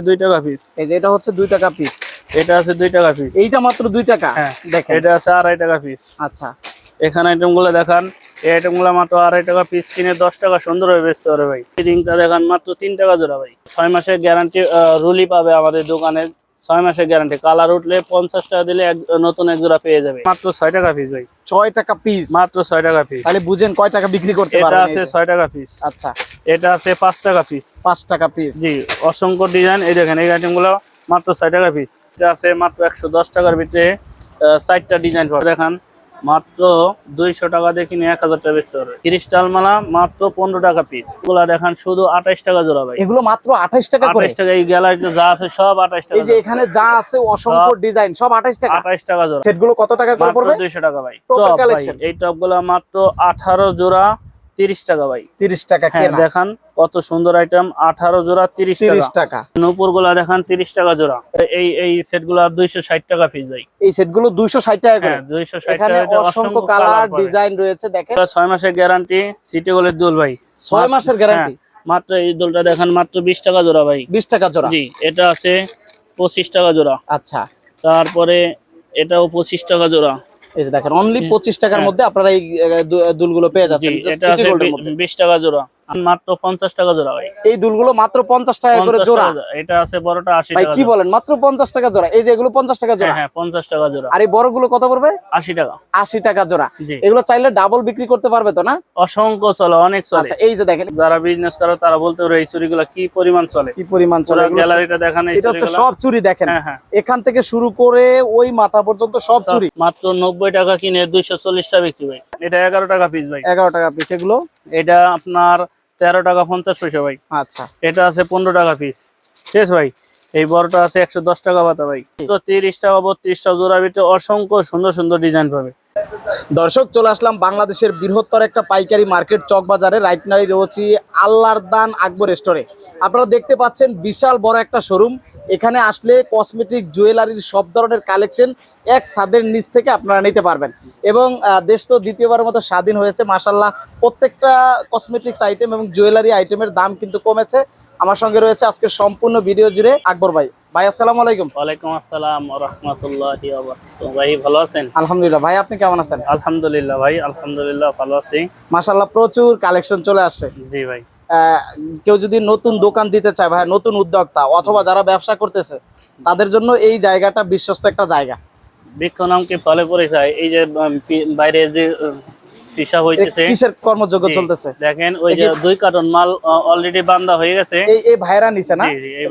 দুই টাকা পিস এই যে এটা হচ্ছে দুই টাকা পিস এটা আছে দুই টাকা পিস এইটা মাত্র টাকা? হ্যাঁ দেখেন। এটা আছে আড়াই টাকা পিস আচ্ছা। এখানে আইটেমগুলো দেখান। এই মাত্র টাকা পিস কিনে দশ টাকা সুন্দর হয়ে বেচতে পারে ভাই। এই রিংটা দেখান মাত্র তিন টাকা জোড়া ভাই। ছয় মাসের গ্যারান্টি রুলি পাবে আমাদের দোকানে। ছয় মাসের গ্যারান্টি কালার উঠলে পঞ্চাশ টাকা দিলে এক- নতুন এক জোড়া পেয়ে যাবে। মাত্র ছয় টাকা পিস ভাই। ছয় টাকা পিস মাত্র ছয় টাকা পিস তাহলে বুঝেন কয় টাকা বিক্রি করতে পারবেন এটা আছে। ছয় টাকা পিস আচ্ছা। এটা আছে পাঁচ টাকা পিস পাঁচ টাকা পিস জি অসংখ্য ডিজাইন এই দেখেন এই আইটেমগুলো মাত্র ছয় টাকা পিস এটা আছে মাত্র একশো দশ টাকার ভিতরে চারটা ডিজাইন দেখান। মাত্র দুইশো টাকা দিয়ে কিনে এক হাজার টাকা বেচতে পারবে। ক্রিস্টাল মালা মাত্র পনেরো টাকা পিসগুলা দেখান শুধু আঠাইশ টাকা জোড়া ভাই। এগুলো মাত্র আঠাইশ টাকা আঠাইশ টাকা এই গ্যালারিতে যা আছে সব আঠাইশ টাকা এই যে এখানে যা আছে অসংখ্য ডিজাইন সব আঠাইশ টাকা। আঠাইশ টাকা জোড়া। সেটগুলো কত টাকা করে পড়বে? দুইশো টাকা ভাই। টপ ভাই। এই টপগুলা মাত্র আঠারো জোড়া। তিরিশ টাকা ভাই। তিরিশ টাকা হ্যাঁ কেনা। দেখান কত সুন্দর আইটেম আঠারো জোড়া তিরিশ তিরিশ টাকা। টাকা নূপুরগুলা দেখান তিরিশ টাকা জোড়া। এই এই সেটগুলা দুইশো ষাট টাকা পিস ভাই। এই সেটগুলো দুইশো ষাট টাকা করে। হ্যাঁ দুইশো ষাট টাকা অসংখ্য কালার ডিজাইন রয়েছে দেখেন। ছয় মাসের গ্যারান্টি সিটি গোলের দোল ভাই। ছয় মাসের গ্যারান্টি মাত্র এই দোলটা দেখান মাত্র বিশ টাকা জোড়া ভাই। বিশ টাকা জোড়া। জি এটা আছে পঁচিশ টাকা জোড়া। আচ্ছা। তারপরে এটাও পঁচিশ টাকা জোড়া। এই যে দেখেন অনলি পঁচিশ টাকার হ্যাঁ। মধ্যে আপনারা এই দুলগুলো পেয়ে যাচ্ছেন বিশ টাকা জোড়া। মাত্র পঞ্চাশ টাকা জোড়া ভাই। এই দুলগুলো মাত্র পঞ্চাশ টাকা করে 50 জোড়া? এটা আছে বড়টা আশি ভাই টাকা কি বলেন? মাত্র পঞ্চাশ টাকা জোড়া। এই যে এগুলো পঞ্চাশ টাকা হ্যাঁ জোড়া? হ্যাঁ পঞ্চাশ টাকা জোড়া। আর এই বড়গুলো কত পড়বে? আশি টাকা। আশি টাকা জোড়া। এগুলো চাইলে ডাবল বিক্রি করতে পারবে তো না? অসংখ্য চলে অনেক চলে। আচ্ছা এই যে দেখেন। যারা বিজনেস করে তারা বলতে পারে এই চুরিগুলো কি পরিমাণ চলে? কি পরিমাণ চলে? গ্যালারিটা দেখান এই এটা হচ্ছে সব চুরি দেখেন। হ্যাঁ হ্যাঁ। এখান থেকে শুরু করে ওই মাথা পর্যন্ত সব চুরি। মাত্র নব্বই টাকা কিনে দুইশো চল্লিশ টাকা বিক্রি ভাই। এটা এগারো টাকা পিস ভাই। এগারো টাকা পিস এগুলো এটা আপনার তেরো টাকা পঞ্চাশ পয়সা ভাই। আচ্ছা। এটা আছে পনেরো টাকা পিস ঠিক আছে ভাই এই বড়টা আছে একশো দশ টাকা পাতা ভাই। তো তিরিশ টাকা বত্রিশ টাকা জোড়া ভিতরে অসংখ্য সুন্দর সুন্দর ডিজাইন পাবে। দর্শক চলে আসলাম বাংলাদেশের বৃহত্তর একটা পাইকারি মার্কেট চক বাজারে রাইট নাই রয়েছি আল্লাহর দান আকবর স্টোরে আপনারা দেখতে পাচ্ছেন বিশাল বড় একটা শোরুম এখানে আসলে কসমেটিক জুয়েলারির সব ধরনের কালেকশন এক ছাদের নিচ থেকে আপনারা নিতে পারবেন। এবং দেশ তো দ্বিতীয়বারের মতো স্বাধীন হয়েছে মাসাল্লাহ প্রত্যেকটা কসমেটিক্স আইটেম এবং জুয়েলারি আইটেমের দাম কিন্তু কমেছে। আমার সঙ্গে রয়েছে আজকে সম্পূর্ণ ভিডিও জুড়ে আকবর ভাই। ভাই আসসালামু আলাইকুম। ওয়ালাইকুম আসসালাম রহমতুল্লাহ ভাই ভালো আছেন? আলহামদুলিল্লাহ। ভাই আপনি কেমন আছেন? আলহামদুলিল্লাহ ভাই আলহামদুলিল্লাহ ভালো আছি। মাসাল্লাহ প্রচুর কালেকশন চলে আসছে। জি ভাই। কেউ যদি নতুন দোকান দিতে চায় ভাই নতুন উদ্যোক্তা অথবা যারা ব্যবসা করতেছে তাদের জন্য এই জায়গাটা বিশ্বস্ত একটা জায়গা। বৃক্ষ নামকে ফলে পড়ে যায়? এই যে বাইরে যে পিসা এ হইতেছে কিসের কর্মযোগ্য চলতেছে? দেখেন ওই যে দুই কার্টন মাল অলরেডি বান্দা হয়ে গেছে। এই এই ভাইরা নিছে না?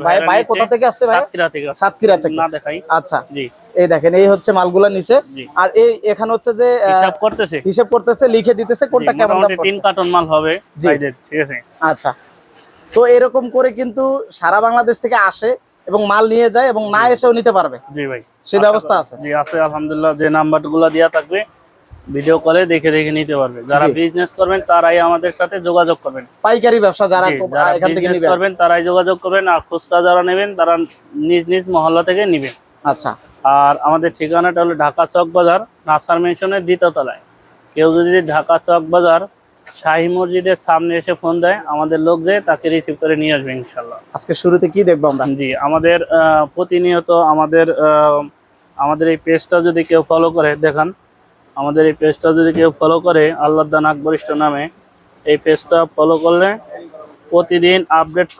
ভাই ভাই কোথা থেকে আসছে ভাই? সাতক্ষীরা থেকে। সাতক্ষীরা থেকে। না দেখাই। আচ্ছা। জি। এই দেখেন এই হচ্ছে মালগুলা জি। আর এই এখানে হচ্ছে যে হিসাব করতেছে। হিসেব করতেছে লিখে দিতেছে কোনটা কেমন দাম তিন কার্টন মাল হবে। ঠিক আছে? আচ্ছা। তো এরকম করে কিন্তু সারা বাংলাদেশ থেকে আসে এবং মাল নিয়ে যায় এবং না এসেও নিতে পারবে। জি ভাই। সেই ব্যবস্থা আছে। জি আছে আলহামদুলিল্লাহ যে নাম্বারগুলো দেওয়া থাকবে ভিডিও কলে দেখে দেখে নিতে পারবে। যারা বিজনেস করবেন তারাই আমাদের সাথে যোগাযোগ করবেন। পাইকারি ব্যবসা যারা এখান থেকে করবেন তারাই যোগাযোগ করবেন আর খুচরা যারা নেবেন তারা নিজ নিজ মহল্লা থেকে নিবেন আচ্ছা। আর আমাদের ঠিকানাটা হলো ঢাকা চক বাজার নাসার মেনশনের দ্বিতীয় তলায়। কেউ যদি ঢাকা চক বাজার শাহী মসজিদের সামনে এসে ফোন দেয় আমাদের লোক যে তাকে রিসিভ করে নিয়ে আসবে ইনশাল্লাহ। আজকে শুরুতে কি দেখব আমরা? জি আমাদের প্রতিনিয়ত আমাদের আমাদের এই পেজটা যদি কেউ ফলো করে দেখান। আমাদের এই পেজটা যদি কেউ ফলো করে আল্লাহ দান আকবরিষ্ঠ নামে এই পেজটা ফলো করলে প্রতিদিন আপডেট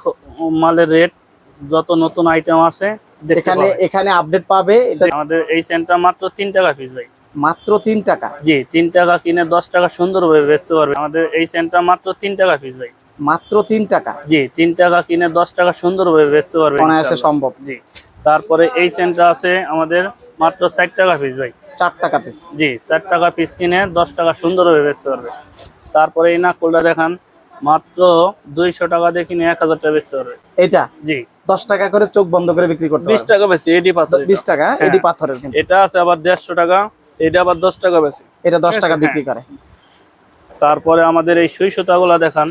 মালের রেট যত নতুন আইটেম আছে এখানে এখানে আপডেট পাবে আমাদের এই সেন্টার মাত্র তিন টাকা পিস ভাই। মাত্র তিন টাকা? জি তিন টাকা কিনে দশ টাকা সুন্দরভাবে বেচতে পারবে। আমাদের এই সেন্টার মাত্র তিন টাকা পিস ভাই। মাত্র তিন টাকা? জি তিন টাকা কিনে দশ টাকা সুন্দরভাবে বেচতে পারবে অনায়াসে। সম্ভব। জি তারপরে এই চেনটা আছে আমাদের মাত্র ষাট টাকা পিস ভাই। চার টাকা পিস জি চার টাকা পিস কিনে দশ টাকা সুন্দরভাবে বেচতে পারবে। তারপরে এই নাকুলটা দেখান মাত্র দুইশো টাকা দিয়ে কিনে এক হাজার টাকা বেচতে পারবে। এটা? জি। দশ টাকা করে চোখ বন্ধ করে বিক্রি করতে বিশ টাকা বেশি এডি পাথর বিশ টাকা এডি পাথরের এটা আছে আবার দেড়শো টাকা এটা আবার দশ টাকা বেশি। এটা দশ টাকা বিক্রি করে। তারপরে আমাদের এই সুই সুতাগুলা দেখান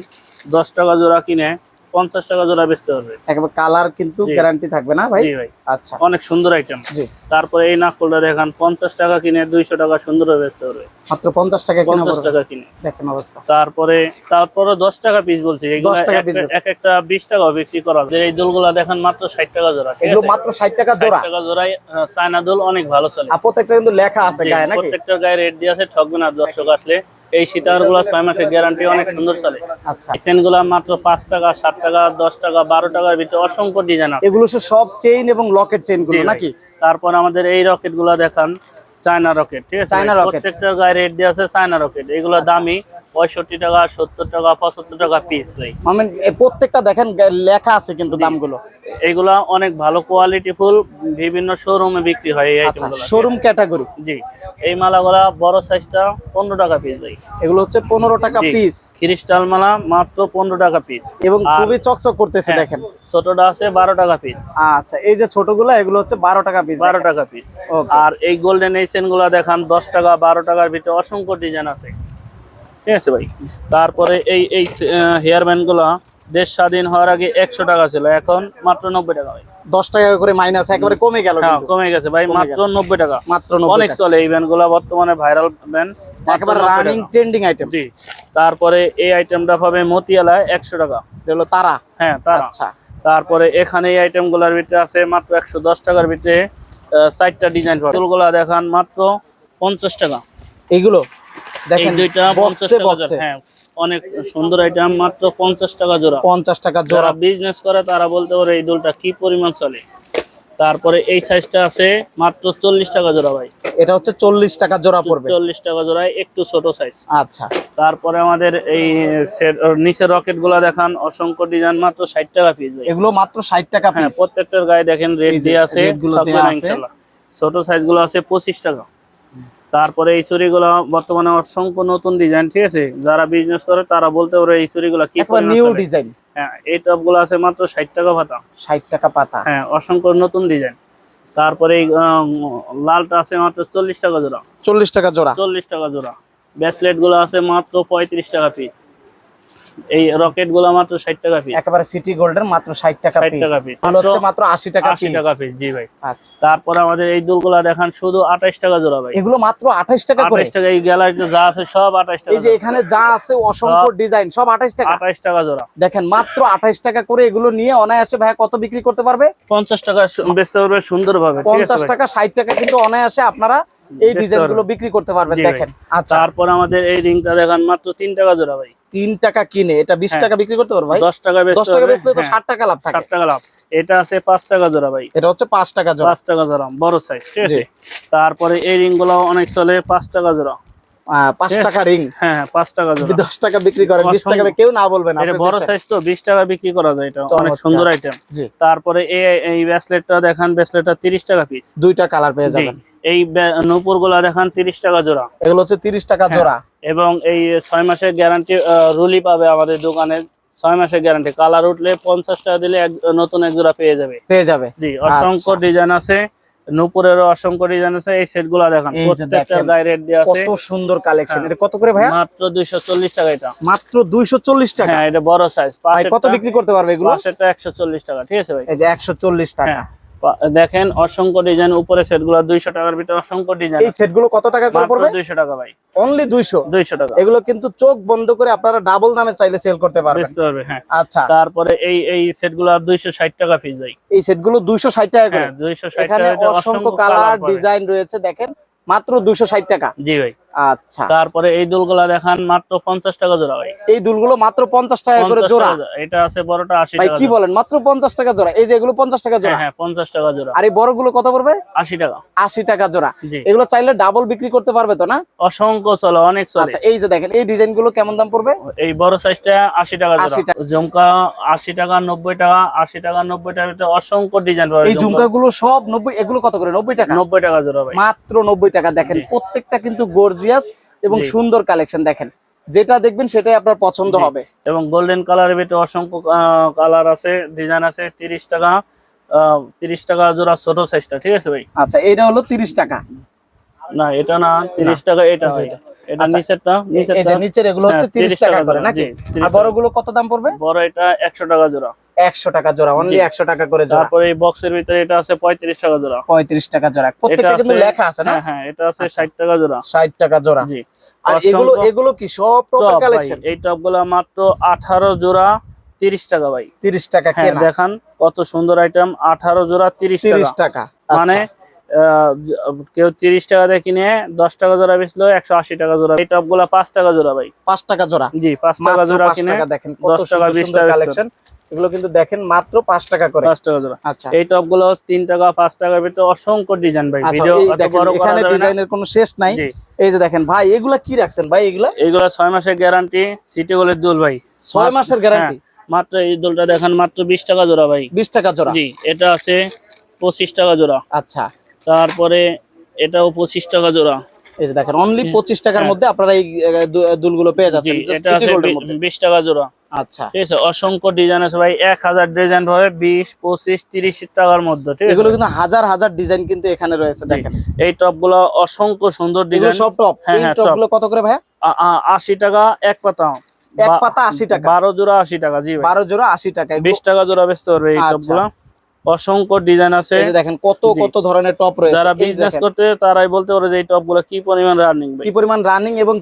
দশ টাকা জোড়া কিনে পঞ্চাশ টাকা জোড়া বেচতে পারবে। একেবারে কালার কিন্তু গ্যারান্টি থাকবে না ভাই? ভাই। আচ্ছা। অনেক সুন্দর আইটেম জি। তারপরে এই নাকফুলটা দেখেন পঞ্চাশ টাকা কিনে দুইশো টাকা সুন্দর বেচতে পারবে। মাত্র পঞ্চাশ টাকা কিনা পঞ্চাশ টাকা কিনে। দেখেন অবস্থা। তারপরে তারপরে দশ টাকা পিস বলছি। এগুলো 10 টাকা এক- এক একটা বিশ টাকা বিক্রি করা যে এই দুলগুলা দেখেন মাত্র ষাট টাকা জোড়া এগুলো মাত্র ষাট টাকা 60 জোড়া। টাকা আহ, চায়না দুল অনেক ভালো চলে। প্রত্যেকটা কিন্তু লেখা আছে গায়ে নাকি? প্রত্যেকটার গায়ে রেট দিয়ে আছে ঠকবে না দর্শক আসলে। এই সীতারগুলা ছয় মাসের গ্যারান্টি অনেক সুন্দর চলে। আচ্ছা। চেনগুলা মাত্র পাঁচ টাকা সাত টাকা দশ টাকা বারো টাকার ভিতরে অসংখ্য ডিজাইন আছে। এগুলো সব চেইন এবং লকেট চেইন জি গুলো নাকি? তারপর আমাদের এই রকেটগুলা দেখান। চায়না রকেট ঠিক আছে? China rocket। প্রত্যেকটার গায়ে রেট দিয়ে আছে চায়না রকেট। এগুলো দামি পঁয়ষট্টি টাকা সত্তর টাকা পঁচাত্তর টাকা পিস ভাই। মানে প্রত্যেকটা দেখেন লেখা আছে কিন্তু দামগুলো। এইগুলা অনেক ভালো কোয়ালিটি ফুল বিভিন্ন শোরুমে বিক্রি হয় এই আচ্ছা আইটেমগুলো শোরুম ক্যাটাগরি জি এই মালাগুলা বড় সাইজটা পনেরো টাকা পিস ভাই। এগুলো হচ্ছে পনেরো টাকা পিস ক্রিস্টাল মালা মাত্র পনেরো টাকা পিস এবং খুবই চকচক করতেছে হ্যাঁ, দেখেন। ছোটটা আছে বারো টাকা পিস আচ্ছা এই যে ছোটগুলো এগুলো হচ্ছে বারো টাকা পিস বারো টাকা পিস. আর এই গোল্ডেন এই চেনগুলা দেখান দশ টাকা বারো টাকার ভিতরে অসংখ্য ডিজাইন আছে। ঠিক আছে ভাই? তারপরে এই এই হেয়ার ব্যান্ড দেশ স্বাধীন হওয়ার আগে একশো টাকা ছিল এখন মাত্র নব্বই টাকা ভাই। দশ টাকা করে মাইনাস একেবারে কমে গেল হ্যাঁ কমে গেছে ভাই মাত্র নব্বই টাকা। মাত্র অনেক চলে এই ব্যান্ডগুলা বর্তমানে ভাইরাল ব্যান্ড একেবারে রানিং ট্রেন্ডিং আইটেম জি তারপরে এই আইটেমটা পাবে মতিয়ালায় একশো টাকা। হলো তারা। হ্যাঁ তারা। আচ্ছা। তারপরে এখানে এই আইটেমগুলার ভিতরে আছে মাত্র একশো দশ টাকার ভিতরে সাইটটা ডিজাইন পাবে ফুলগুলা দেখান মাত্র পঞ্চাশ টাকা। এগুলো? দেখেন দুইটা পঞ্চাশ টাকা হ্যাঁ অনেক সুন্দর আইটেম মাত্র পঞ্চাশ টাকা জোড়া। পঞ্চাশ টাকা জোড়া। বিজনেস করে তারা বলতে পারে এই দুলটা কি পরিমাণ চলে। তারপরে এই সাইজটা আছে মাত্র চল্লিশ টাকা জোড়া ভাই। এটা হচ্ছে চল্লিশ টাকা জোড়া পড়বে। চল্লিশ টাকা জোড়ায় একটু ছোট সাইজ আচ্ছা। তারপরে আমাদের এই নিচে নিচের রকেটগুলা দেখান অসংখ্য ডিজাইন মাত্র ষাট টাকা পিস এগুলো মাত্র ষাট টাকা হ্যাঁ প্রত্যেকটার গায়ে দেখেন রেট দিয়ে আছে। ছোট সাইজগুলো আছে পঁচিশ টাকা। তারপরে এই চুরিগুলো বর্তমানে অসংখ্য নতুন ডিজাইন ঠিক আছে? যারা বিজনেস করে তারা বলতে পারে এই চুরিগুলো কি নিউ ডিজাইন হ্যাঁ এই টপগুলো আছে মাত্র ষাট টাকা পাতা। ষাট টাকা পাতা। হ্যাঁ অসংখ্য নতুন ডিজাইন তারপরে এই লালটা আছে মাত্র চল্লিশ টাকা জোড়া। চল্লিশ টাকা জোড়া। চল্লিশ টাকা জোড়া। ব্রেসলেটগুলো আছে মাত্র পঁয়ত্রিশ টাকা পিস এই রকেটগুলো মাত্র ষাট টাকা পিস একেবারে সিটি গোল্ডের মাত্র ষাট টাকা 60 পিস টাকা। এগুলো হচ্ছে মাত্র আশি টাকা আশি টাকা পিস জি ভাই। আচ্ছা। তারপরে আমাদের এই দুলগুলা দেখান শুধু আঠাইশ টাকা জোড়া ভাই। এগুলো মাত্র আঠাইশ টাকা করে? আঠাইশ টাকা এই গ্যালারিতে যা আছে সব আঠাইশ টাকা এই যে এখানে যা আছে অসংখ্য ডিজাইন সব আঠাইশ টাকা? আঠাইশ টাকা জোড়া। দেখেন মাত্র আঠাইশ টাকা করে এগুলো নিয়ে অনায়াসে ভাই কত বিক্রি করতে পারবে? পঞ্চাশ টাকা বেচতে পারবে সুন্দর ভাবে পঞ্চাশ টাকা ষাট টাকা কিন্তু অনায়াসে আপনারা এই ডিজাইনগুলো বিক্রি করতে পারবেন দেখেন আচ্ছা। তারপরে আমাদের এই রিংটা দেখান মাত্র তিন টাকা জোড়া ভাই। তিন টাকা কিনে এটা বিশ হ্যাঁ। টাকা বিক্রি করতে পারবে ভাই? দশ টাকা দশ টাকা বেচলে তো হ্যাঁ, ষাট টাকা লাভ ষাট টাকা লাভ। এটা আছে পাঁচ টাকা জোড়া ভাই। এটা হচ্ছে পাঁচ টাকা জোড়া। পাঁচ টাকা জোড়া বড় সাইজ ঠিক আছে? তারপরে এই রিংগুলো অনেক চলে পাঁচ টাকা জোড়া। পাঁচ টাকা রিং। হ্যাঁ হ্যাঁ পাঁচ টাকা জোড়া। দশ টাকা বিক্রি করেন বিশ টাকা কেউ না বলবেন এটা বড় সাইজ তো বিশ টাকা বিক্রি করা যায় এটা। অনেক সুন্দর আইটেম তারপরে এই ব্রেসলেটটা দেখান ব্রেসলেটটা তিরিশ টাকা পিস দুইটা কালার পেয়ে যাবেন। এই নূপুরগুলা দেখান তিরিশ টাকা জোড়া। এগুলো হচ্ছে তিরিশ টাকা হ্যাঁ। জোড়া। এবং এই ছয় মাসের গ্যারান্টি রুলি পাবে আমাদের দোকানে। ছয় মাসের গ্যারান্টি কালার উঠলে পঞ্চাশ টাকা দিলে নতুন এক জোড়া পেয়ে যাবে। পেয়ে যাবে। জি অসংখ্য আচ্ছা। ডিজাইন আছে। নূপুরেরও অসংখ্য ডিজাইন আছে। এই সেটগুলা দেখান প্রত্যেকটার দেখেন, গায়ে রেট দেওয়া আছে। কত সুন্দর কালেকশন হ্যাঁ। এটা কত করে মাত্র টাকা এটা। মাত্র দুইশো চল্লিশ টাকা? হ্যাঁ এটা বড় সাইজ ভাই কত বিক্রি করতে পারবে এগুলো? পাশেরটা একশো চল্লিশ টাকা ঠিক আছে ভাই? এই যে একশো চল্লিশ টাকা। দেখেন অসংখ্য ডিজাইন উপরে সেটগুলা দুইশো টাকার ভিতরে অসংখ্য ডিজাইন এই সেটগুলো কত টাকা করে পড়বে? দুইশো টাকা ভাই। অনলি দুইশো? দুইশো টাকা। এগুলো কিন্তু চোখ বন্ধ করে আপনারা ডাবল দামে চাইলে সেল করতে পারবেন। বেচতে পারবে হ্যাঁ। আচ্ছা। তারপরে এই এই সেটগুলা দুইশো ষাট টাকা পিস ভাই। এই সেটগুলো দুইশো ষাট টাকা করে। হ্যাঁ দুইশো ষাট এখানে টাকা অসংখ্য কালার ডিজাইন রয়েছে দেখেন। মাত্র দুইশো ষাট টাকা। জি ভাই। আচ্ছা। তারপরে এই দুলগুলা দেখান মাত্র পঞ্চাশ টাকা জোড়া ভাই। এই দুলগুলো মাত্র পঞ্চাশ টাকা করে জোড়া। এটা আছে বড়টা আশি ভাই টাকা কি বলেন? মাত্র পঞ্চাশ টাকা জোড়া। এই যে এগুলো পঞ্চাশ টাকা হ্যাঁ জোড়া। হ্যাঁ পঞ্চাশ টাকা জোড়া। আর এই বড়গুলো কত পড়বে? আশি টাকা। আশি টাকা জোড়া। এগুলো চাইলে ডাবল বিক্রি করতে পারবে তো না? অসংখ্য চলে অনেক চলে। আচ্ছা এই যে দেখেন এই ডিজাইনগুলো কেমন দাম পড়বে? এই বড় সাইজটা আশি টাকা জোড়া। টাকা। ঝুমকা আশি টাকা নব্বই টাকা আশি টাকা নব্বই ভিতরে অসংখ্য ডিজাইন পাবে এই ঝুমকা। গুলো সব নব্বই এগুলো কত করে? নব্বই টাকা? নব্বই টাকা জোড়া ভাই। মাত্র নব্বই টাকা। দেখেন প্রত্যেকটা কিন্তু গর্জিয়াস এবং সুন্দর কালেকশন দেখেন। যেটা দেখবেন সেটাই আপনার পছন্দ হবে। এবং গোল্ডেন কালারের ভিতরে অসংখ্য কালার আছে ডিজাইন আছে তিরিশ টাকা তিরিশ টাকা জোড়া ছোট সাইজটা ঠিক আছে ভাই? আচ্ছা এটা হলো তিরিশ টাকা। না এটা না তিরিশ টাকা এটা এটা আচ্ছা। নিচেরটা নিচের এগুলো হচ্ছে হ্যাঁ, 30 30 টাকা টাকা করে নাকি? আর বড়গুলো কত দাম পড়বে? বড় এটা একশো টাকা জোড়া। 100 টাকা জোড়া অনলি একশো টাকা করে জোড়া। তারপরে এই বক্সের ভিতরে এটা আছে পঁয়ত্রিশ টাকা জোড়া। 35 টাকা জোড়া। প্রত্যেকটা কিন্তু লেখা আছে না? হ্যাঁ হ্যাঁ এটা আছে আচ্ছা। ষাট টাকা জোড়া। 60 টাকা জোড়া। জি। আর এগুলো এগুলো কি সব টপের টপ কালেকশন এই টপগুলা মাত্র আঠারো জোড়া তিরিশ টাকা ভাই। 30 টাকা হ্যাঁ দেখান কত সুন্দর আইটেম আঠারো জোড়া তিরিশ 30 টাকা। মানে আচ্ছা, কেউ তিরিশ টাকা দিয়ে কিনে দশ টাকা জোড়া বেচলো একশো আশি টাকা জোড়া। এই টপগুলা পাঁচ টাকা জোড়া ভাই। পাঁচ টাকা জোড়া? জি পাঁচ টাকা জোড়া 5 কিনে টাকা দেখেন 10 টাকা, সুন্দর 20 সুন্দর টাকা কালেকশন এগুলো কিন্তু দেখেন মাত্র 5 টাকা করে। পাঁচ টাকা জোড়া। আচ্ছা। এই টপগুলো তিন টাকা পাঁচ টাকার ভিতরে অসংখ্য ডিজাইন ভাই। আচ্ছা ভিডিও এখানে ডিজাইনের কোনো শেষ নাই। এই যে দেখেন ভাই এগুলা কি রাখছেন ভাই এগুলা? এইগুলো ছয় মাসের গ্যারান্টি সিটি গোলের দুল ভাই। 6 মাসের গ্যারান্টি মাত্র এই দুলটা দেখেন মাত্র বিশ টাকা জোড়া ভাই। 20 টাকা জোড়া। জি এটা আছে পঁচিশ টাকা জোড়া। আচ্ছা। তারপরে এটাও পঁচিশ টাকা জোড়া। এই যে দেখেন অনলি 25 টাকার হ্যাঁ। মধ্যে আপনারা এই দুলগুলো পেয়ে যাচ্ছেন বিশ টাকা জোড়া। আচ্ছা। ঠিক আছে অসংখ্য ডিজাইন আছে ভাই এক হাজার ডিজাইন হবে বিশ পঁচিশ তিরিশ টাকার মধ্যে ঠিক এগুলো কিন্তু হাজার হাজার ডিজাইন কিন্তু এখানে রয়েছে দেখেন। এই টপগুলো অসংখ্য সুন্দর ডিজাইন সব টপ হ্যাঁ, হ্যাঁ, টপগুলো কত করে ভাই আশি টাকা এক পাতা। এক পাতা 80 টাকা। বারো জোড়া আশি টাকা জি 12 জোড়া 80 টাকা। বিশ টাকা জোড়া বেচতে পারবে এই আচ্ছা। টপগুলা অসংখ্য ডিজাইন আছে। দেখেন কত কত ধরনের টপ রয়েছে। যারা বিজনেস করতে তারাই বলতে পারে যে এই টপগুলা কি পরিমাণ রানিং কি পরিমাণ রানিং এবং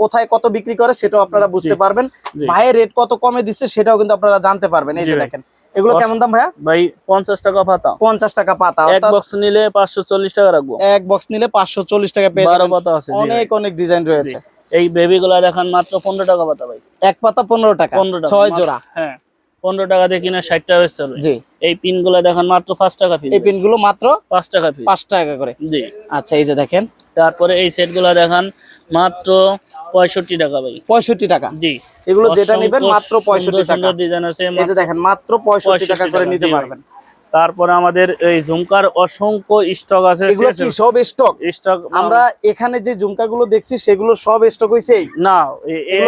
কোথায় কত বিক্রি করে সেটাও আপনারা বুঝতে পারবেন। ভাইয়ের রেট কত কমে দিচ্ছে সেটাও কিন্তু আপনারা জানতে পারবেন। এই যে দেখেন। এগুলো কেমন দাম ভাইয়া? ভাই পঞ্চাশ টাকা পাতা। পঞ্চাশ টাকা পাতা এক বক্স নিলে পাঁচশো চল্লিশ টাকা রাখব। এক বক্স নিলে পাঁচশো চল্লিশ টাকা পেয়ে যাবেন। পাতা আছে অনেক অনেক ডিজাইন রয়েছে। এই বেবি গুলা দেখান মাত্র পনেরো টাকা পাতা ভাই। এক পাতা পনেরো টাকা পনেরো ছয় জোড়া। হ্যাঁ। পনেরো টাকা দিয়ে কিনা ষাট টাকা পারবে। জি। এই পিনগুলো দেখেন মাত্র পাঁচ টাকা পিস এই পিনগুলো মাত্র পাঁচ টাকা পিস। পাঁচ টাকা করে। জি। আচ্ছা এই যে দেখেন। তারপরে এই সেটগুলা দেখেন মাত্র পঁয়ষট্টি টাকা ভাই। পঁয়ষট্টি টাকা। জি। এগুলো যেটা নেবেন মাত্র পঁয়ষট্টি টাকা। ডিজাইন আছে এই যে দেখেন মাত্র পঁয়ষট্টি টাকা করে নিতে পারবেন। তারপরে আমাদের এই ঝুমকার অসংখ্য স্টক আছে এগুলো কি সব স্টক স্টক আমরা এখানে যে ঝুমকাগুলো দেখছি সেগুলো সব স্টক হইছে এই না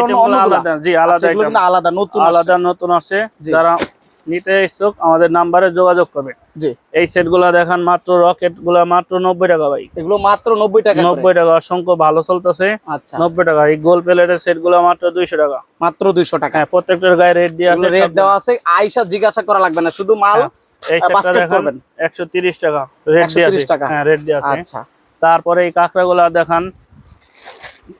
গুলো? আলাদা জি আচ্ছা, আলাদা। কিন্তু আলাদা নতুন আলাদা নতুন আছে যারা নিতে ইচ্ছুক আমাদের নাম্বারে যোগাযোগ করবে। জি। এই সেটগুলা দেখান মাত্র রকেটগুলা মাত্র নব্বই টাকা ভাই। এগুলো মাত্র নব্বই টাকা নব্বই টাকা অসংখ্য ভালো চলতেছে। আচ্ছা। নব্বই টাকা এই গোল প্লেটের সেটগুলা মাত্র দুইশো টাকা। মাত্র দুইশো টাকা। হ্যাঁ প্রত্যেকটার গায়ে রেট দিয়ে আছে রেট দেওয়া আছে। আইসা জিজ্ঞাসা করা লাগবে না শুধু মাল হ্যাঁ, করবেন। টাকা। দিয়ে আছে। হ্যাঁ দিয়ে আছে। আচ্ছা। তারপরে এই কাঁকড়া গুলা দেখান।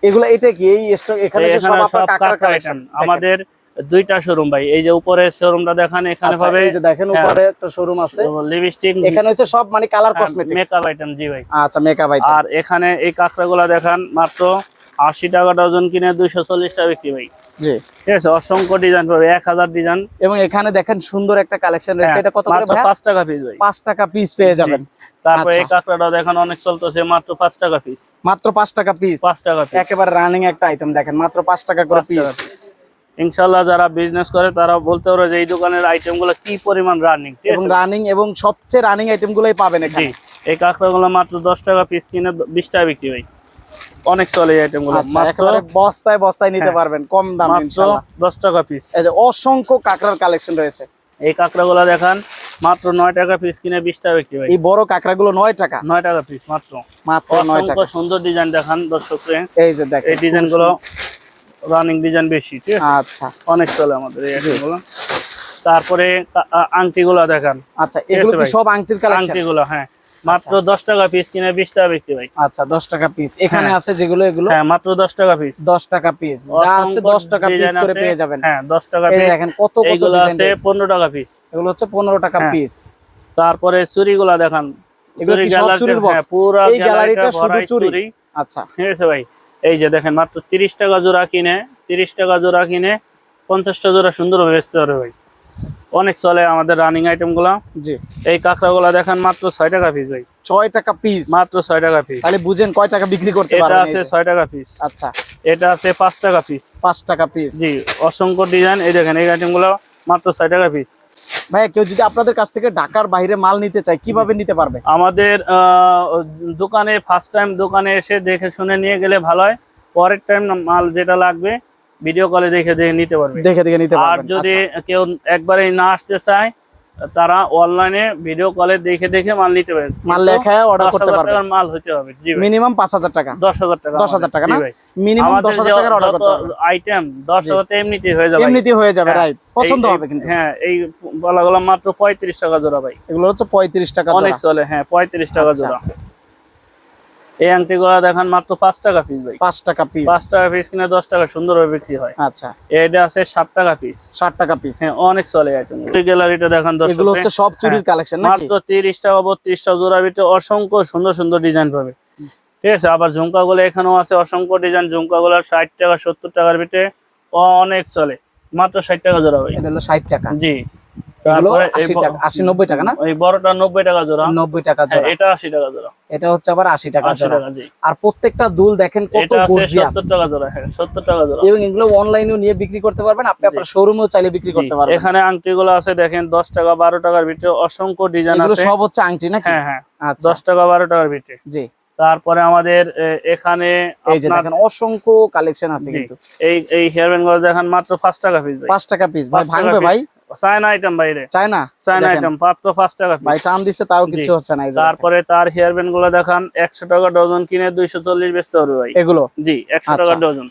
এগুলো এটা কি? এই এখানে এই যে এখানে সব আপনার কাঁকড়া কালেকশন আমাদের দুইটা শোরুম ভাই। এই যে উপরে শোরুমটা দেখান এখানে এই যে দেখেন হ্যাঁ। উপরে একটা শোরুম আছে। লিপস্টিক এখানে হচ্ছে সব মানে কালার কসমেটিক্স মেকআপ আইটেম জি ভাই। আচ্ছা মেকআপ আইটেম আর এখানে এই কাঁকড়া গুলা দেখান মাত্র আশি টাকা ডজন কিনে দুইশো চল্লিশ টাকা বিক্রি ভাই। জি। ঠিক আছে অসংখ্য ডিজাইন পাবে এক হাজার ডিজাইন এবং এখানে দেখেন সুন্দর একটা কালেকশন রয়েছে। এটা কত করে হ্যাঁ, ভাইয়া? পাঁচ টাকা পিস ভাই। পাঁচ টাকা পিস পেয়ে যাবেন। তারপরে এই আচ্ছা। কাঁকড়াটা দেখেন অনেক চলতেছে মাত্র পাঁচ টাকা পিস মাত্র পাঁচ টাকা পিস পাঁচ টাকা একেবারে রানিং একটা আইটেম দেখেন মাত্র পাঁচ টাকা করে পিস ইনশাল্লাহ যারা বিজনেস করে তারা বলতে পারে যে এই দোকানের আইটেমগুলো কি পরিমাণ রানিং এবং রানিং এবং সবচেয়ে রানিং আইটেম গুলোই পাবেন এখানে। এই কাঁকড়া গুলো মাত্র দশ টাকা পিস কিনে বিশ টাকা বিক্রি ভাই অনেক চলে এই আইটেমগুলো। আচ্ছা মাত্র একেবারে বস্তায় বস্তায় নিতে হ্যাঁ। পারবেন কম দাম ইনশাআল্লাহ দশ টাকা পিস এই যে অসংখ্য কাঁকড়ার কালেকশন রয়েছে। এই কাঁকড়া গুলা দেখান মাত্র নয় টাকা পিস কিনে বিশ টাকা বিক্রি ভাই এই বড় কাঁকড়াগুলো নয় টাকা? নয় টাকা পিস মাত্র। মাত্র নয় টাকা। অসংখ্য সুন্দর ডিজাইন দেখান দর্শকরে। এই যে দেখেন এই ডিজাইনগুলো রানিং ডিজাইন বেশি ঠিক আছে? আচ্ছা। অনেক চলে আমাদের এই আইটেমগুলো তারপরে আংটি গুলা দেখান। আচ্ছা এগুলো কি সব আংটির কালেকশন আংটি গুলা হ্যাঁ। মাত্র দশ টাকা পিস কিনে বিশ টাকা বিক্রি ভাই আচ্ছা দশ টাকা পিস এখানে হ্যাঁ। আছে যেগুলো এগুলো? হ্যাঁ মাত্র দশ টাকা পিস দশ টাকা পিস যা আছে দশ টাকা পিস করে পেয়ে যাবেন। হ্যাঁ দশ টাকা পিস দেখেন কত কত ডিজাইন আছে পনেরো টাকা পিস এগুলো হচ্ছে পনেরো টাকা হ্যাঁ। পিস তারপরে চুরি গুলা দেখান। এগুলো কি সব চুরির? হ্যাঁ, পুরা এই গ্যালারিটা শুধু চুরি? আচ্ছা। ঠিক আছে ভাই। এই যে দেখেন মাত্র তিরিশ টাকা জোড়া কিনে তিরিশ টাকা জোড়া কিনে পঞ্চাশটা জোড়া সুন্দর বেচতে পারবে ভাই। অনেক চলে আমাদের রানিং আইটেমগুলা। জি। এই কাঁকড়া গুলা দেখেন মাত্র ছয় টাকা পিস ভাই। ছয় টাকা পিস মাত্র ছয় টাকা পিস তাহলে বুঝেন কয় টাকা বিক্রি করতে এটা আছে ছয় টাকা পিস আচ্ছা। এটা আছে পাঁচ টাকা পিস পাঁচ টাকা পিস জি অসংখ্য ডিজাইন এই দেখেন এই আইটেমগুলো মাত্র ছয় টাকা পিস ভাই কেউ যদি আপনাদের কাছ থেকে ঢাকার বাইরে মাল নিতে চায় কীভাবে নিতে পারবে? আমাদের আহ, দোকানে ফার্স্ট টাইম দোকানে এসে দেখে শুনে নিয়ে গেলে ভালো হয়। পরের টাইম মাল যেটা লাগবে ভিডিও কলে দেখে দেখে নিতে পারবে। দেখে দেখে নিতে আর যদি আচ্ছা। কেউ একবারে না আসতে চায় তারা অনলাইনে ভিডিও কলে দেখে দেখে মাল নিতে পারে মাল লেখায় অর্ডার করতে পারবে মাল হতে হবে জি মিনিমাম পাঁচ হাজার টাকা। দশ হাজার টাকা দশ হাজার টাকা না। মিনিমাম আমাদের দশ হাজার যে টাকার অর্ডার করতে পারবে আইটেম দশ হাজার এমনিতেই হয়ে যাবে। এমনিতে হয়ে যাবে হ্যাঁ। রাইট পছন্দ এই- এই- হবে কিন্তু। হ্যাঁ এই বলাগুলো মাত্র পঁয়ত্রিশ টাকা জোড়া ভাই। এগুলো হচ্ছে পঁয়ত্রিশ টাকা জোড়া। অনেক চলে হ্যাঁ পঁয়ত্রিশ টাকা আচ্ছা। জোড়া। এই আংটিগুলো দেখান মাত্র পাঁচ টাকা পিস ভাই। পাঁচ টাকা পিস পাঁচ টাকা পিস কিনে দশ টাকা সুন্দরভাবে বিক্রি হয়। আচ্ছা। এটা আছে সাত টাকা পিস ষাট টাকা পিস হ্যাঁ অনেক চলে আইটেম গ্যালারিটা দেখান দশ এগুলো হচ্ছে সব চুরির কালেকশন মাত্র তিরিশ টাকা বত্রিশ টাকা জোড়া ভিতরে অসংখ্য সুন্দর সুন্দর ডিজাইন পাবে। ঠিক আছে আবার ঝুমকা ঝুমকাগুলো এখানেও আছে অসংখ্য ডিজাইন ঝুমকাগুলো ষাট টাকা সত্তর টাকার ভিতরে অনেক চলে। মাত্র ষাট টাকা জোড়া ভাই। ষাট টাকা। জি। আশি নব্বই টাকা না? এই বড়টা নব্বই টাকা জোড়া। নব্বই টাকা হ্যাঁ, জোড়া। এটা আশি টাকা জোড়া। এটা হচ্ছে আবার আশি টাকা জোড়া। আর প্রত্যেকটা দুল দেখেন কত গর্জিয়াস টাকা জোড়া হ্যাঁ সত্তর টাকা জোড়া। এবং এগুলো অনলাইনেও নিয়ে বিক্রি করতে পারবেন। আপনি আপনার শোরুমেও চাইলে বিক্রি করতে পারবেন। এখানে আংটিগুলো আছে দেখেন দশ টাকা বারো টাকার ভিতরে অসংখ্য ডিজাইন আছে। সব হচ্ছে আংটি নাকি? হ্যাঁ হ্যাঁ। আচ্ছা। দশ টাকা বারো টাকার ভিতরে। জি। তারপরে আমাদের এখানে এই যে দেখেন অসংখ্য কালেকশন আছে কিন্তু। এই এই হেয়ার ব্যান্ডগুলো দেখেন মাত্র পাঁচ টাকা পিস ভাই। পাঁচ টাকা পিস ভাই ভাঙবে ভাই? চায়না আইটেম বাইরে চায় না চায়না আইটেম মাত্র পাঁচ টাকা ভাই টান দিচ্ছে তাও কিছু হচ্ছে না তারপরে তার হেয়ার ব্যান্ডগুলো দেখান একশো টাকা ডজন কিনে দুইশো চল্লিশ বেচতে পারবে ভাই। এগুলো? জি একশো আচ্ছা। টাকা ডজন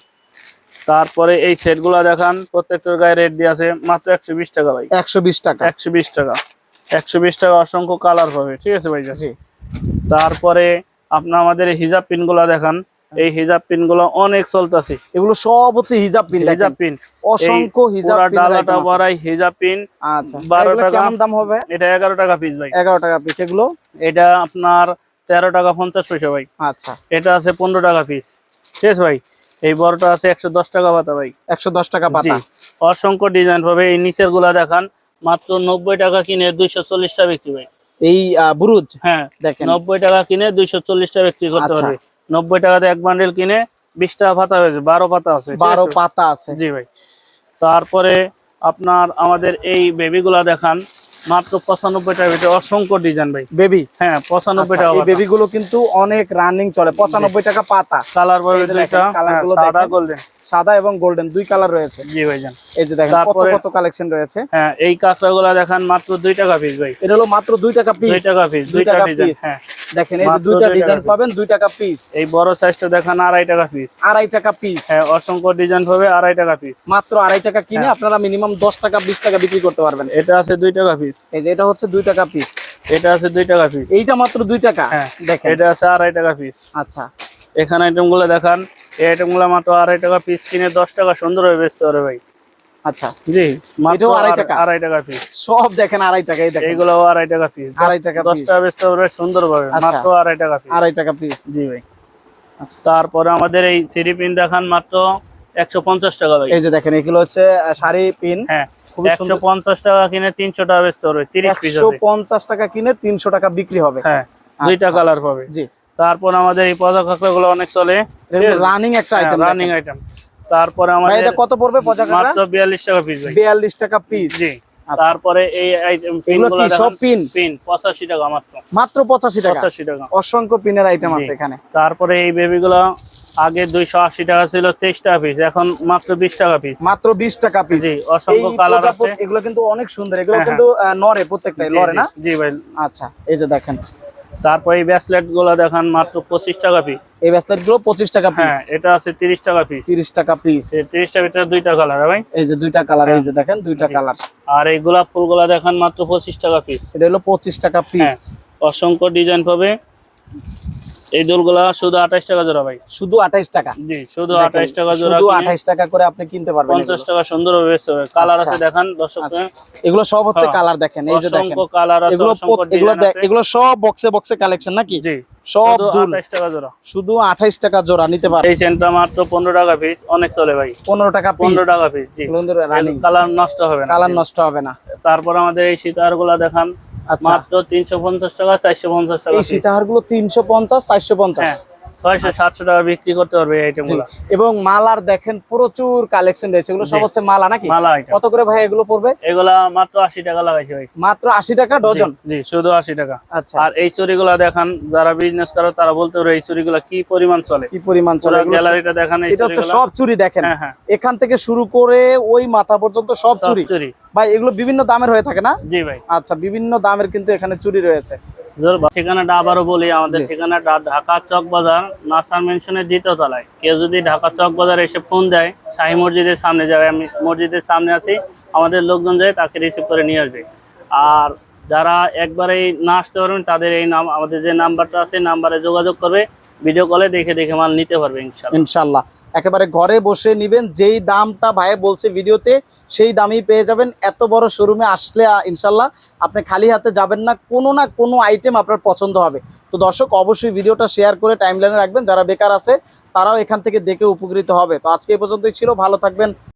তারপরে এই সেটগুলা দেখান প্রত্যেকটার গায়ে রেট দিয়ে আছে মাত্র একশো বিশ টাকা ভাই। একশো বিশ টাকা। একশো বিশ টাকা। একশো বিশ টাকা অসংখ্য কালার পাবে ঠিক আছে ভাই? জি। তারপরে আপনার আমাদের এই হিজাব পিনগুলা দেখান। এই হিজাব পিনগুলো অনেক চলতেছে। এগুলো সব হচ্ছে হিজাব পিন হিজাব পিন। অসংখ্য হিজাব পিন ডালাটা বড়াই হিজাব পিন। আচ্ছা বারো এগুলো টাকা। কেমন দাম হবে? এটা এগারো টাকা পিস ভাই। এগারো টাকা পিস এগুলো? এটা আপনার তেরো টাকা পঞ্চাশ পয়সা ভাই। আচ্ছা। এটা আছে পনেরো টাকা পিস শেষ ভাই? এই বড়টা আছে একশো দশ টাকা পাতা ভাই। একশো দশ টাকা পাতা। অসংখ্য ডিজাইন পাবে এই নিচেরগুলা দেখান। মাত্র নব্বই টাকা কিনে দুইশো চল্লিশ টাকা বিক্রি ভাই। এই বুরুজ হ্যাঁ দেখেন। নব্বই টাকা কিনে দুইশো চল্লিশ টাকা বিক্রি করতে আচ্ছা। পারবে। নব্বই টাকাতে এক বান্ডেল কিনে বিশ টাকা পাতা হয়েছে বারো পাতা আছে বারো? পাতা আছে। জি ভাই। তারপরে আপনার আমাদের এই বেবিগুলা দেখান। মাত্র পঁচানব্বই টাকার ভিতরে অসংখ্য ডিজাইন ভাই। বেবি হ্যাঁ পঁচানব্বই টাকা বেবি গুলো কিন্তু অনেক রানিং চলে পঁচানব্বই টাকা পাতা। কালার colour হ্যাঁ, সাদা গোল্ডেন সাদা এবং গোল্ডেন দুই কালার রয়েছে। জি ভাইজান এই যে দেখেন কত কত কালেকশন রয়েছে। হ্যাঁ এই কাঁকড়াগুলা দেখেন মাত্র দুই টাকা পিস ভাই। এটা হলো মাত্র দুই টাকা পিস দুই টাকা পিস দুই টাকা পিস হ্যাঁ। দেখেন এই যে দুইটা দুই ডিজাইন পাবেন দুই টাকা পিস এই বড় সাইজটা দেখান আড়াই টাকা পিস আড়াই টাকা পিস হ্যাঁ অসংখ্য ডিজাইন পাবে আড়াই টাকা পিস মাত্র আড়াই টাকা কিনে হ্যাঁ। আপনারা মিনিমাম দশ টাকা বিশ টাকা বিক্রি করতে পারবেন। এটা আছে দুই টাকা পিস এই যে এটা হচ্ছে দুই টাকা পিস এটা আছে দুই টাকা পিস এইটা মাত্র দুই টাকা। হ্যাঁ দেখেন। এটা আছে আড়াই টাকা পিস আচ্ছা। এখানে আইটেমগুলো দেখান। এই আইটেমগুলো মাত্র আড়াই টাকা পিস কিনে দশ টাকা সুন্দর হয়ে বেচতে পারে ভাই। আচ্ছা। জি এটাও আড়াই আড়াই টাকা? আড়াই টাকা পিস সব দেখেন আড়াই টাকা এই দেখেন। এইগুলো আড়াই টাকা পিস আড়াই টাকা দশ বেচতে পারবে সুন্দর আচ্ছা। মাত্র আড়াই টাকা পিস আড়াই টাকা পিস জি ভাই। আচ্ছা। তারপরে আমাদের এই সিডি পিন দেখান মাত্র একশো পঞ্চাশ টাকা ভাই। এই যে দেখেন এগুলো হচ্ছে শাড়ি পিন হ্যাঁ একশো পঞ্চাশ টাকা কিনে তিনশো টাকা বেচতে পারবে তিরিশ পিস পঞ্চাশ টাকা কিনে তিনশো টাকা বিক্রি হবে। হ্যাঁ দুইটা। কালার পাবে। জি। তারপর আমাদের এই কাঁকড়া গুলো অনেক চলে। রানিং একটা আইটেম রানিং আইটেম তারপরে ভাই আমাদের এটা কত পড়বে পচা কাঁকড়া? মাত্র বিয়াল্লিশ টাকা পিস ভাই। বিয়াল্লিশ টাকা পিস জি। আচ্ছা। তারপরে এই আইটেম পিন এগুলো গুলো কি সব পিন পিন পঁচাশি টাকা মাত্র। মাত্র পঁচাশি টাকা? পঁচাশি টাকা। অসংখ্য পিনের আইটেম আছে এখানে। তারপরে এই বেবি গুলো আগে দুইশো আশি টাকা ছিল তেইশ টাকা পিস এখন মাত্র বিশ টাকা পিস মাত্র বিশ টাকা পিস জি অসংখ্য কালার আছে। এগুলো কিন্তু অনেক সুন্দর। এগুলো হ্যাঁ, কিন্তু আহ, নরে প্রত্যেকটাই লরে না? জি ভাই। আচ্ছা এই যে দেখেন। তারপরে এই ব্যাসলেটগুলো দেখান মাত্র পঁচিশ টাকা পিস এই ব্যাসলেটগুলো পঁচিশ টাকা পিস হ্যাঁ এটা আছে তিরিশ টাকা পিস তিরিশ টাকা পিস তিরিশ টাকা ভিতরে দুইটা কালার ভাই? এই যে দুইটা কালার এই যে দেখেন দুইটা কালার আর এই গোলাপ ফুলগুলা দেখান মাত্র পঁচিশ টাকা পিস এটা হলো পঁচিশ টাকা পিস হ্যাঁ অসংখ্য ডিজাইন পাবে। এই দোলগুলা শুধু আঠাইশ টাকা জোড়া ভাই। শুধু আঠাইশ টাকা? জি শুধু আঠাইশ টাকা জোড়া শুধু আঠাইশ টাকা করে আপনি কিনতে পারবেন পঞ্চাশ টাকা সুন্দর বেচতে হবে। কালার আচ্ছা। আছে দেখান দর্শক আচ্ছা। এগুলো সব হচ্ছে হ্যাঁ। কালার দেখেন এই যে দেখেন। কালার আছে এগুলো সব বক্সে বক্সে কালেকশন নাকি? জি সব দুল। টাকা জোড়া। শুধু আঠাইশ টাকা জোড়া নিতে এই মাত্র টাকা পিস অনেক চলে ভাই। পনেরো টাকা পনেরো টাকা পিস জি। রানিং কালার নষ্ট হবে না কালার নষ্ট হবে না। তারপর আমাদের এই সীতারগুলা দেখান। আচ্ছা মাত্র তিনশো পঞ্চাশ টাকা চারশো পঞ্চাশ টাকা এই। সীতাহারগুলো তিনশো পঞ্চাশ চারশো পঞ্চাশ। হ্যাঁ। ছয়শো সাতশো টাকা বিক্রি করতে পারবে এই আইটেম এবং মালার দেখেন প্রচুর কালেকশন রয়েছে। এগুলো সব হচ্ছে মালা নাকি? মালা কত করে ভাই এগুলো পড়বে? এগুলা মাত্র আশি টাকা লাগাইছে ভাই। মাত্র আশি টাকা ডজন? জি, জি শুধু আশি টাকা। আচ্ছা। আর এই চুরিগুলা দেখান যারা বিজনেস করে তারা বলতে পারবে এই চুরিগুলা কি পরিমাণ চলে? কি পরিমাণ চলে? সব- গ্যালারিটা দেখান এই এটা হচ্ছে সব চুরি দেখেন। হ্যাঁ হ্যাঁ। এখান থেকে শুরু করে ওই মাথা পর্যন্ত সব চুরি চুরি ভাই এগুলো বিভিন্ন দামের হয়ে থাকে না? জি ভাই। আচ্ছা বিভিন্ন দামের কিন্তু এখানে চুরি রয়েছে। ঠিকানাটা আবারও বলি আমাদের ঠিকানাটা ঢাকা চক বাজার নাসার মেনশনের দ্বিতীয় তলায়। কেউ যদি ঢাকা চক বাজার এসে ফোন দেয় শাহী মসজিদের সামনে যাবে আমি মসজিদের সামনে আছি আমাদের লোকজন যায় তাকে রিসিভ করে নিয়ে আসবে। আর যারা একবারেই না আসতে পারবেন তাদের এই নাম আমাদের যে নাম্বারটা আছে নাম্বারে যোগাযোগ করবে ভিডিও কলে দেখে দেখে মাল নিতে পারবে ইনশাল্লাহ ইনশাল্লাহ একেবারে ঘরে বসে নিবেন, যেই দামটা ভাই বলছে ভিডিওতে, সেই দামই পেয়ে যাবেন। এত বড় শোরুমে আসলে ইনশাল্লাহ আপনি খালি হাতে যাবেন না, কোনো না কোনো আইটেম আপনার পছন্দ হবে। তো দর্শক, অবশ্যই ভিডিওটা শেয়ার করে টাইম লাইনে রাখবেন, যারা বেকার আছে, তারাও এখান থেকে দেখে উপকৃত হবে। তো আজকে এই পর্যন্তই ছিল, ভালো থাকবেন।